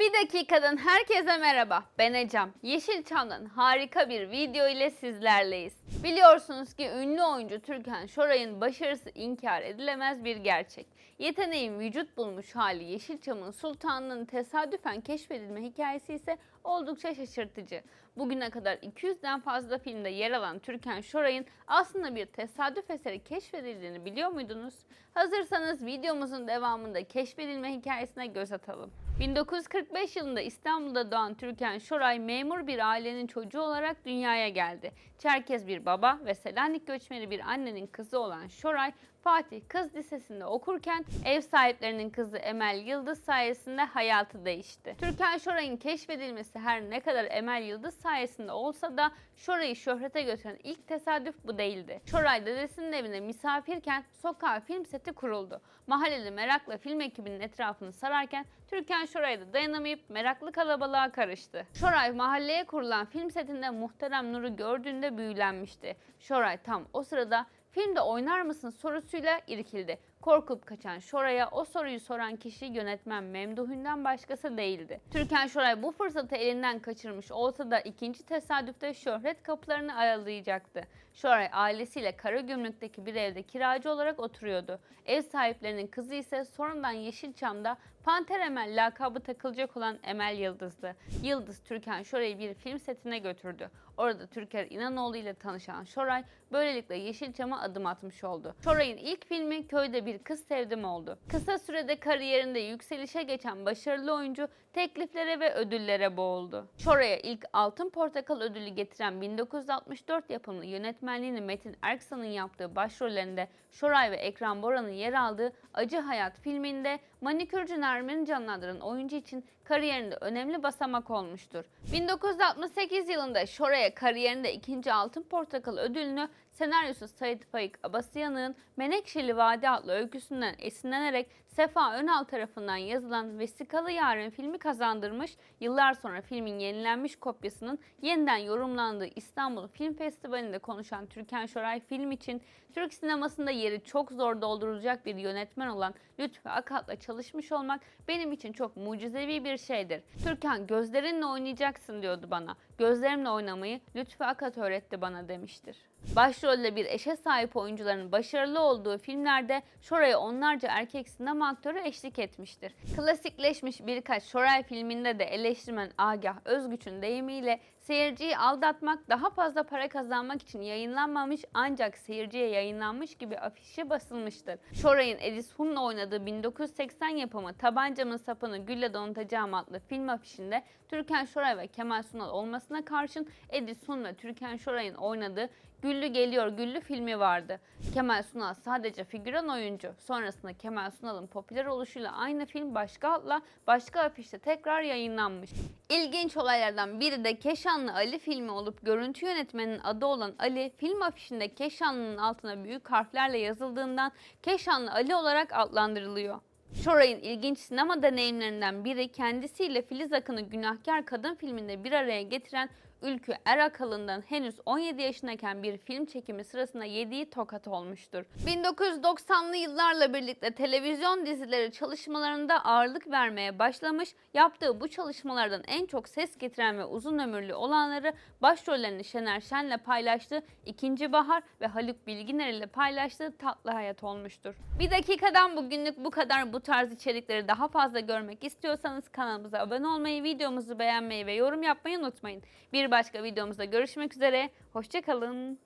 Bir dakikadan herkese merhaba. Ben Ecem. Yeşilçam'dan harika bir video ile sizlerleyiz. Biliyorsunuz ki ünlü oyuncu Türkan Şoray'ın başarısı inkar edilemez bir gerçek. Yeteneğin vücut bulmuş hali Yeşilçam'ın sultanlığının tesadüfen keşfedilme hikayesi ise oldukça şaşırtıcı. Bugüne kadar 200'den fazla filmde yer alan Türkan Şoray'ın aslında bir tesadüf eseri keşfedildiğini biliyor muydunuz? Hazırsanız videomuzun devamında keşfedilme hikayesine göz atalım. 1945 yılında İstanbul'da doğan Türkan Şoray memur bir ailenin çocuğu olarak dünyaya geldi. Çerkez bir baba ve Selanik göçmeni bir annenin kızı olan Şoray, Fatih Kız Lisesi'nde okurken ev sahiplerinin kızı Emel Yıldız sayesinde hayatı değişti. Türkan Şoray'ın keşfedilmesi her ne kadar Emel Yıldız sayesinde olsa da Şoray'ı şöhrete götüren ilk tesadüf bu değildi. Şoray dedesinin evine misafirken sokağa film seti kuruldu. Mahalleli merakla film ekibinin etrafını sararken Türkan Şoray da dayanamayıp meraklı kalabalığa karıştı. Şoray mahalleye kurulan film setinde Muhterem Nur'u gördüğünde büyülenmişti. Şoray tam o sırada filmde oynar mısın sorusuyla irkildi. Korkup kaçan Şoray'a o soruyu soran kişi yönetmen Memduh'ünden başkası değildi. Türkan Şoray bu fırsatı elinden kaçırmış olsa da ikinci tesadüfte şöhret kapılarını aralayacaktı. Şoray ailesiyle Karagümrük'teki bir evde kiracı olarak oturuyordu. Ev sahiplerinin kızı ise sonradan Yeşilçam'da Panter Emel lakabı takılacak olan Emel Yıldız'dı. Yıldız Türkan Şoray'ı bir film setine götürdü. Orada Türker İnanoğlu ile tanışan Şoray böylelikle Yeşilçam'a adım atmış oldu. Şoray'ın ilk filmi Köyde Bir Kız Sevdim oldu. Kısa sürede kariyerinde yükselişe geçen başarılı oyuncu tekliflere ve ödüllere boğuldu. Şoray'a ilk Altın Portakal ödülü getiren 1964 yapımı yönetmenliğini Metin Erksan'ın yaptığı başrollerinde Şoray ve Ekran Bora'nın yer aldığı Acı Hayat filminde manikürcü Nermin'i canlandıran oyuncu için kariyerinde önemli basamak olmuştur. 1968 yılında Şoray'a kariyerinde ikinci Altın Portakal ödülünü senaryosu Sait Faik Abasıyanık'ın Menekşeli Vadi adlı öyküsünden esinlenerek Sefa Önal tarafından yazılan Vesikalı Yarın filmi kazandırmış, yıllar sonra filmin yenilenmiş kopyasının yeniden yorumlandığı İstanbul Film Festivali'nde konuşan Türkan Şoray film için Türk sinemasında yeri çok zor doldurulacak bir yönetmen olan Lütfü Akat'la çalışmış olmak benim için çok mucizevi bir şeydir. Türkan gözlerinle oynayacaksın diyordu bana. Gözlerimle oynamayı Lütfü Akat öğretti bana demiştir. Başrolde bir eşe sahip oyuncuların başarılı olduğu filmlerde Şoray'a onlarca erkek sinema aktörü eşlik etmiştir. Klasikleşmiş birkaç Şoray filminde de eleştirmen Agah Özgüç'ün deyimiyle seyirciyi aldatmak daha fazla para kazanmak için yayınlanmamış ancak seyirciye yayınlanmış gibi afişi basılmıştır. Şoray'ın Edis Hun'la oynadığı 1980 yapımı Tabancamın Sapını Gülle Donatacağım adlı film afişinde Türkan Şoray ve Kemal Sunal olmasına karşın Edis Hun ve Türkan Şoray'ın oynadığı Güllü Geliyor Güllü filmi vardı. Kemal Sunal sadece figüran oyuncu. Sonrasında Kemal Sunal'ın popüler oluşuyla aynı film başka adla başka afişte tekrar yayınlanmış. İlginç olaylardan biri de Keşanlı Ali filmi olup görüntü yönetmeninin adı olan Ali film afişinde Keşanlı'nın altına büyük harflerle yazıldığından Keşanlı Ali olarak adlandırılıyor. Şoray'ın ilginç sinema deneyimlerinden biri kendisiyle Filiz Akın'ı Günahkar Kadın filminde bir araya getiren Ülkü Erakalın'dan henüz 17 yaşındayken bir film çekimi sırasında yediği tokat olmuştur. 1990'lı yıllarla birlikte televizyon dizileri çalışmalarında ağırlık vermeye başlamış, yaptığı bu çalışmalardan en çok ses getiren ve uzun ömürlü olanları başrollerini Şener Şen'le paylaştığı İkinci Bahar ve Haluk Bilginer ile paylaştığı Tatlı Hayat olmuştur. Bir dakikadan bugünlük bu kadar bu tarz içerikleri daha fazla görmek istiyorsanız kanalımıza abone olmayı, videomuzu beğenmeyi ve yorum yapmayı unutmayın. Başka videomuzda görüşmek üzere, hoşçakalın.